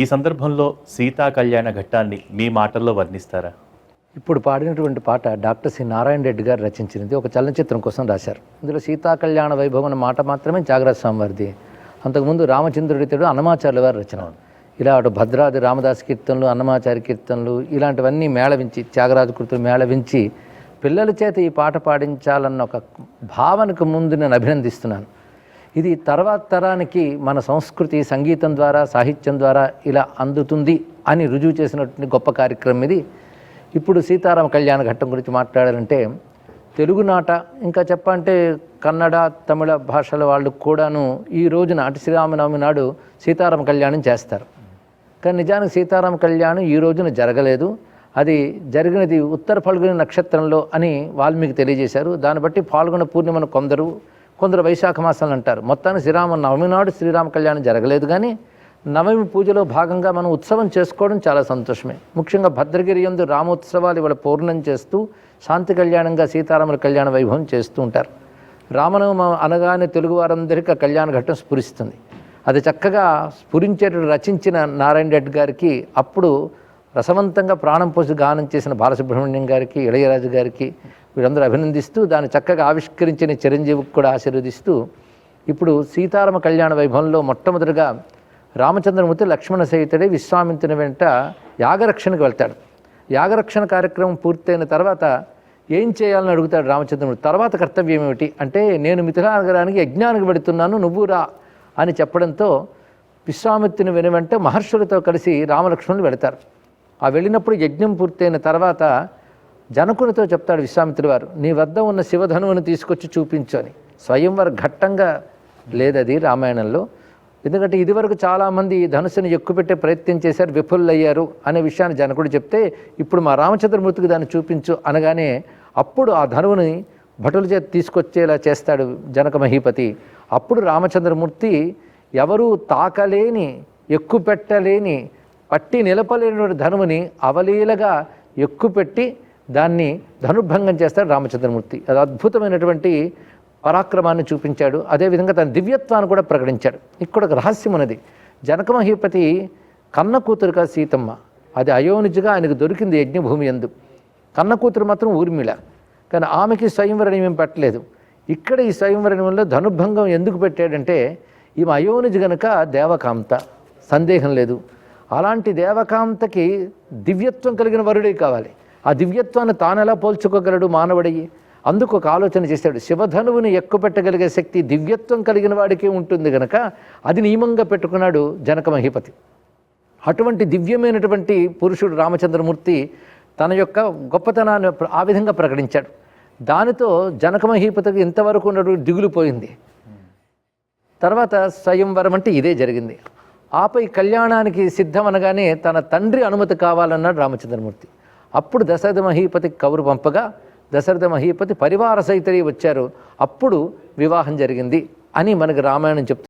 ఈ సందర్భంలో సీతా కళ్యాణ ఘట్టాన్ని మీ మాటల్లో వర్ణిస్తారా? ఇప్పుడు పాడినటువంటి పాట డాక్టర్ సి. నారాయణ రెడ్డి గారు రచించినది ఒక చలనచిత్రం కోసం రాశారు. ఇందులో సీతా కళ్యాణ వైభవం అన్న మాట మాత్రమే జాగ్రత్త స్వామివారిది అంతకుముందు రామచంద్రుడితడు అన్నమాచార్యుల వారి రచన ఇలా అటు భద్రాది రామదాస్ కీర్తనలు అన్నమాచారి కీర్తనలు ఇలాంటివన్నీ మేళవించి త్యాగరాజు కృతులు మేళవించి పిల్లల చేత ఈ పాట పాడించాలన్న ఒక భావనకు ముందు నేను అభినందిస్తున్నాను. ఇది తర్వాత తరానికి మన సంస్కృతి సంగీతం ద్వారా సాహిత్యం ద్వారా ఇలా అందుతుంది అని రుజువు చేసినటువంటి గొప్ప కార్యక్రమం ఇది. ఇప్పుడు సీతారామ కళ్యాణ ఘట్టం గురించి మాట్లాడాలంటే తెలుగునాట ఇంకా చెప్పంటే కన్నడ తమిళ భాషల వాళ్ళు కూడాను ఈ రోజున అటు శ్రీరామనవమి నాడు సీతారామ కళ్యాణం చేస్తారు. కానీ నిజానికి సీతారామ కళ్యాణం ఈ రోజున జరగలేదు. అది జరిగినది ఉత్తర ఫాల్గుని నక్షత్రంలో అని వాల్మీకి తెలియజేశారు. దాన్ని బట్టి పాల్గొన పూర్ణిమను కొందరు కొందరు వైశాఖ మాసాలు అంటారు. మొత్తానికి శ్రీరామ నవమి నాడు శ్రీరామ కళ్యాణం జరగలేదు కానీ నవమి పూజలో భాగంగా మనం ఉత్సవం చేసుకోవడం చాలా సంతోషమే. ముఖ్యంగా భద్రగిరి ఎందు రామోత్సవాలు ఇవాళ పూర్ణం చేస్తూ శాంతి కళ్యాణంగా సీతారాముల కళ్యాణ వైభవం చేస్తూ ఉంటారు. రామనవమి అనగానే తెలుగు వారందరికీ ఆ కళ్యాణ ఘట్టం స్ఫురిస్తుంది. అది చక్కగా స్ఫురించేటట్టు రచించిన నారాయణ రెడ్డి గారికి అప్పుడు రసవంతంగా ప్రాణం పోసి గానం చేసిన బాలసుబ్రహ్మణ్యం గారికి ఇళయరాజు గారికి వీరందరూ అభినందిస్తూ దాన్ని చక్కగా ఆవిష్కరించిన చిరంజీవికి కూడా ఆశీర్వదిస్తూ ఇప్పుడు సీతారామ కళ్యాణ వైభవంలో మొట్టమొదటిగా రామచంద్రమూర్తి లక్ష్మణ సహితుడే విశ్వామిత్రుని వెంట యాగరక్షణకు వెళ్తాడు. యాగరక్షణ కార్యక్రమం పూర్తయిన తర్వాత ఏం చేయాలని అడుగుతాడు రామచంద్రమూర్తి? తర్వాత కర్తవ్యం ఏమిటి? అంటే నేను మిథిలానగరానికి యజ్ఞానికి పెడుతున్నాను నువ్వు రా అని చెప్పడంతో విశ్వామిత్రుని వెనువెంట మహర్షులతో కలిసి రామలక్ష్మణులు వెళతారు. ఆ వెళ్ళినప్పుడు యజ్ఞం పూర్తయిన తర్వాత జనకునితో చెప్తాడు విశ్వామిత్రుడు వారు నీ వద్ద ఉన్న శివధనువుని తీసుకొచ్చి చూపించని స్వయంవర ఘట్టంగా లేదది రామాయణంలో. ఎందుకంటే ఇదివరకు చాలామంది ఈ ధనుసుని ఎక్కుపెట్టే ప్రయత్నం చేశారు విఫులయ్యారు అనే విషయాన్ని జనకుడు చెప్తే ఇప్పుడు మా రామచంద్రమూర్తికి దాన్ని చూపించు అనగానే అప్పుడు ఆ ధనువుని భటుల చేత తీసుకొచ్చేలా చేస్తాడు జనక మహీపతి. అప్పుడు రామచంద్రమూర్తి ఎవరూ తాకలేని ఎక్కుపెట్టలేని పట్టి నిలపలేనటువంటి ధనువుని అవలీలగా ఎక్కుపెట్టి దాన్ని ధనుర్భంగం చేస్తాడు రామచంద్రమూర్తి. అది అద్భుతమైనటువంటి పరాక్రమాన్ని చూపించాడు. అదేవిధంగా తన దివ్యత్వాన్ని కూడా ప్రకటించాడు. ఇక్కడ ఒక రహస్యం ఉన్నది. జనక మహీపతి కన్న కూతురుగా సీతమ్మ. అది అయోనిజగా ఆయనకు దొరికింది యజ్ఞభూమి ఎందు కన్న కూతురు మాత్రం ఊర్మిళ. కానీ ఆమెకి స్వయంవరణం ఏం పెట్టలేదు. ఇక్కడ ఈ స్వయంవరణంలో ధనుర్భంగం ఎందుకు పెట్టాడంటే ఈమె అయోనిజ గనుక దేవకాంత. సందేహం లేదు. అలాంటి దేవకాంతకి దివ్యత్వం కలిగిన వరుడే కావాలి. ఆ దివ్యత్వాన్ని తానెలా పోల్చుకోగలడు మానవుడయ్యి అందుకు ఒక ఆలోచన చేశాడు. శివధనువుని ఎక్కుపెట్టగలిగే శక్తి దివ్యత్వం కలిగిన వాడికే ఉంటుంది గనక అది నియమంగా పెట్టుకున్నాడు జనక మహిపతి. అటువంటి దివ్యమైనటువంటి పురుషుడు రామచంద్రమూర్తి తన యొక్క గొప్పతనాన్ని ఆ విధంగా ప్రకటించాడు. దానితో జనక మహీపతికి ఇంతవరకు ఉన్నటువంటి దిగులు పోయింది. తర్వాత స్వయంవరం అంటే ఇదే జరిగింది. ఆపై కళ్యాణానికి సిద్ధం అనగానే తన తండ్రి అనుమతి కావాలన్నాడు రామచంద్రమూర్తి. అప్పుడు దశరథ మహీపతి కౌరు పంపగా దశరథ మహీపతి పరివార సైతరి వచ్చారు. అప్పుడు వివాహం జరిగింది అని మనకి రామాయణం చెప్తుంది.